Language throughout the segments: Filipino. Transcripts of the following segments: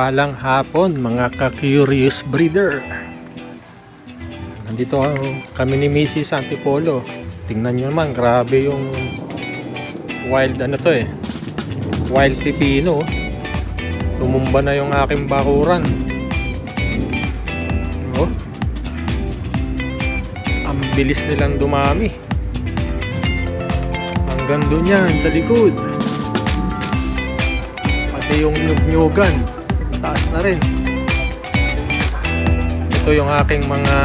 Mapagpalang hapon mga ka-curious breeder. Nandito kami ni Mrs. Antipolo. Tingnan nyo naman, grabe yung wild ano to eh. Wild pipino. Tumumba na yung aking bakuran. Oh. Ang bilis nilang dumami. Hanggang doon yan sa likod. Pati yung nyug-nyugan. Na rin. Ito yung aking mga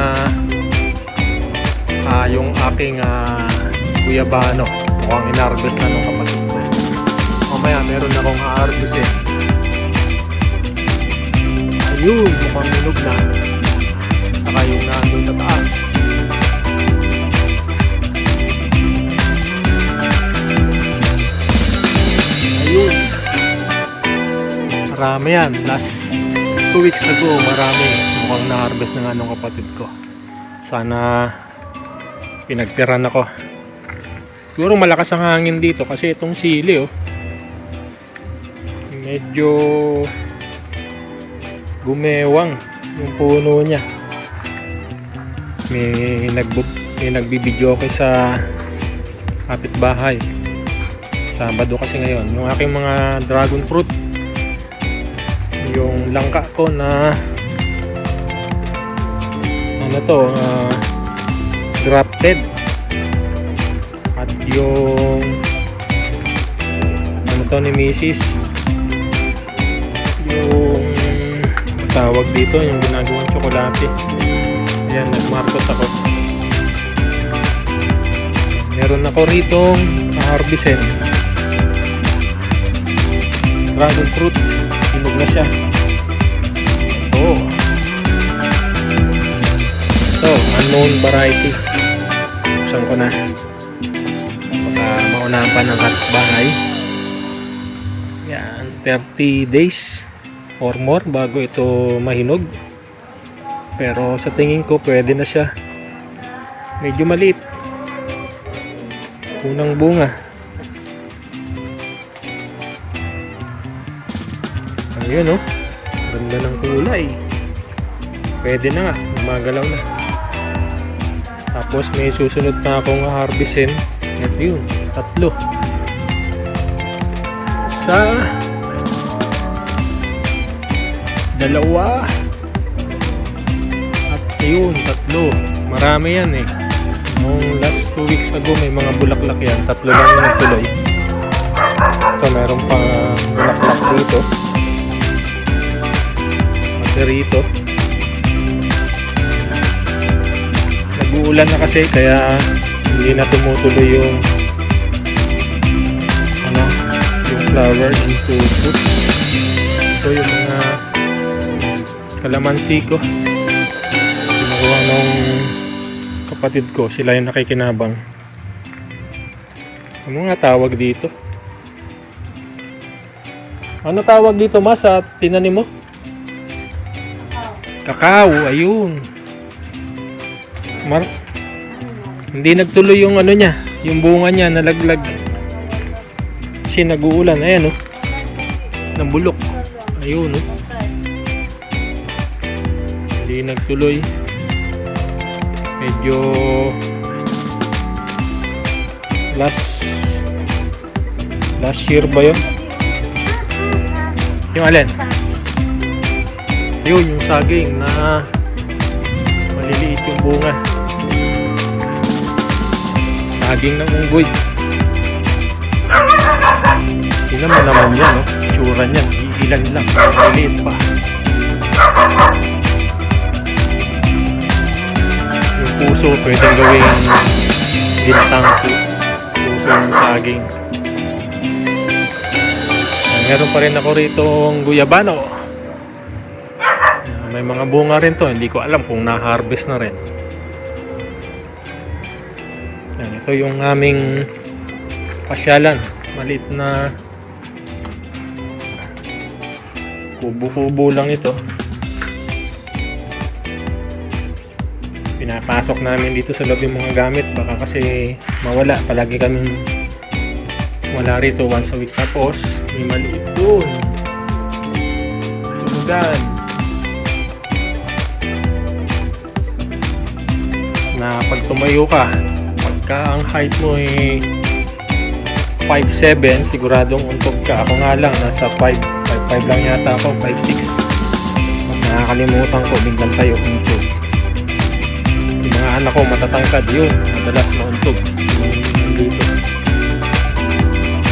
ah yung aking ah, guyabano. Mukhang inarbest na nung kapatid. Mamaya meron akong harvest eh. Ayun, mukhang minog na. Saka yung nandun sa taas. Ayun. Marami yan. Last two weeks ago, marami. Mukhang na-harvest na nga nung kapatid ko. Sana pinagtiran ako. Siguro malakas ang hangin dito kasi itong sili oh. Medyo gumewang yung puno niya. May nagbu may nagbibideo ko sa kapitbahay. Sabado kasi ngayon. Yung aking mga dragon fruit yung langka ko na ano to ah, grafted. At yung ano to ni Mrs. yung tawag dito yung ginagawang tsokolate. Ayan nagmarkot ako. Meron ako rito harvestin dragon fruit hinog na siya. Oh ito unknown variety. Buksan ko na. Baka maunahan pa ng bahay yan 30 days or more bago ito mahinog. Pero sa tingin ko pwede na siya. Medyo maliit. Unang bunga ayun oh. Ganda ng kulay. Pwede na nga gumagalaw na. Tapos may susunod pa akong harvestin ito yun tatlo. Isa. Dalawa. At ayun tatlo. Marami yan eh. Nung last 2 weeks ago may mga bulaklak yan. Tatlo lang yung nagtuloy. Ito meron pa bulaklak dito pati rito. Nag-uulan na kasi kaya hindi na tumutuloy yung ano yung flower into fruit ito yung mga kalamansi ko. Kinukuha nung kapatid ko. Sila yung nakikinabang. Ano nga tawag dito? Ano tawag dito mas? Sa tinanim mo? Kakao, ayun. Mar hindi nagtuloy yung ano niya, yung bunga niya nalaglag. Kasi nag-uulan, ayan oh. Nabulok. Ayun oh. Hindi nagtuloy. Medyo last last year ba yun? Yung alin? Yun, yung saging na maliliit yung bunga. Saging ng unggoy. Tingnan mo naman yan, no? Tsura niyan, ilan lang. Maliliit pa. Yung puso, pwedeng gawing bintang pu- puso ng saging. Meron pa rin ako rito guyabano. May mga bunga rin to, hindi ko alam kung na-harvest na rin. Yan, ito yung aming pasyalan. Maliit na kubo-kubo lang ito. Pinapasok namin dito sa loob yung mga gamit baka kasi mawala. Palagi kami wala rito once a week tapos may maliit doon. Tulog Na pag tumayo ka, pagka ang height mo ay 5'7", siguradong untog ka. Ako nga lang, nasa 5, 5'5 lang yata ako, 5'6". Mas nakakalimutan ko, biglang tayo untog. Yung mga anak ko matatangkad yun, madalas mauntog. Nandito.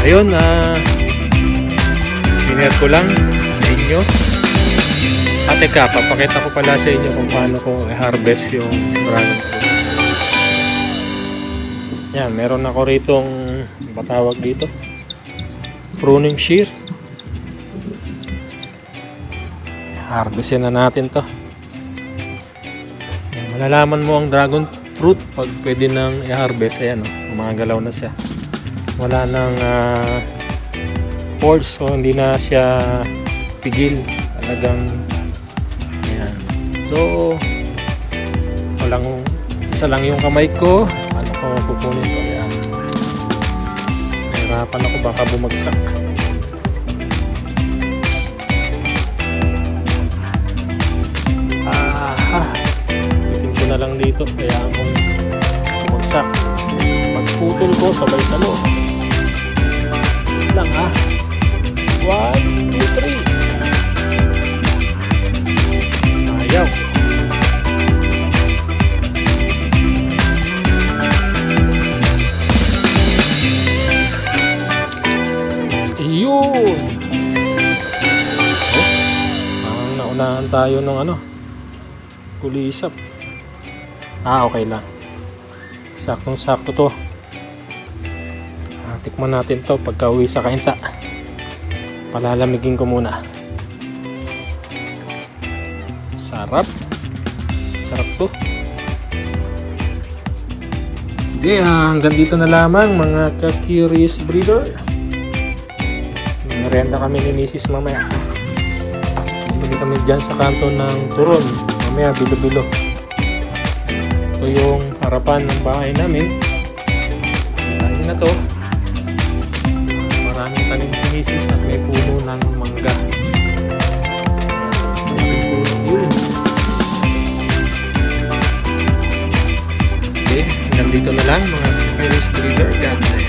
Ayun, ah, sinare ko lang sa inyo. At teka, papakita ko pala sa inyo kung paano ko i-harvest yung dragon fruit. Yan, meron ako ritong batawag dito. Pruning shear. Harvestin na natin to. Yan, malalaman mo ang dragon fruit pag pwede nang i-harvest. Ayan, oh, gumagalaw na siya. Wala nang ah, force so hindi na siya pigil. Talagang ayan. So, walang isa lang yung kamay ko. Ano ko kukunin ko? Ayan. Nahirapan ako baka bumagsak. Ah, Titin ko na lang dito. Kaya kung bumagsak, magputol ko salo. Wait lang ah. One, two, three. Ayaw. Tayo ng ano, kulisap. Ah, okay lang. Saktong sakto to. Ah, tikman natin to pagka uwi sa kainta. Palalamigin ko muna. Sarap. Sarap to. Sige, hanggang dito na lamang mga ka-curious breeder. Merenda kami ni Mrs. mamaya. Bumili kami dyan sa kanto ng Turon. Mamaya, bilo-bilo. Ito yung harapan ng bahay namin. Tayo na to. Maraming tanim si Mrs. at may puno ng mangga. Yun. Okay, hanggang dito na lang mga Curious Breeder. God.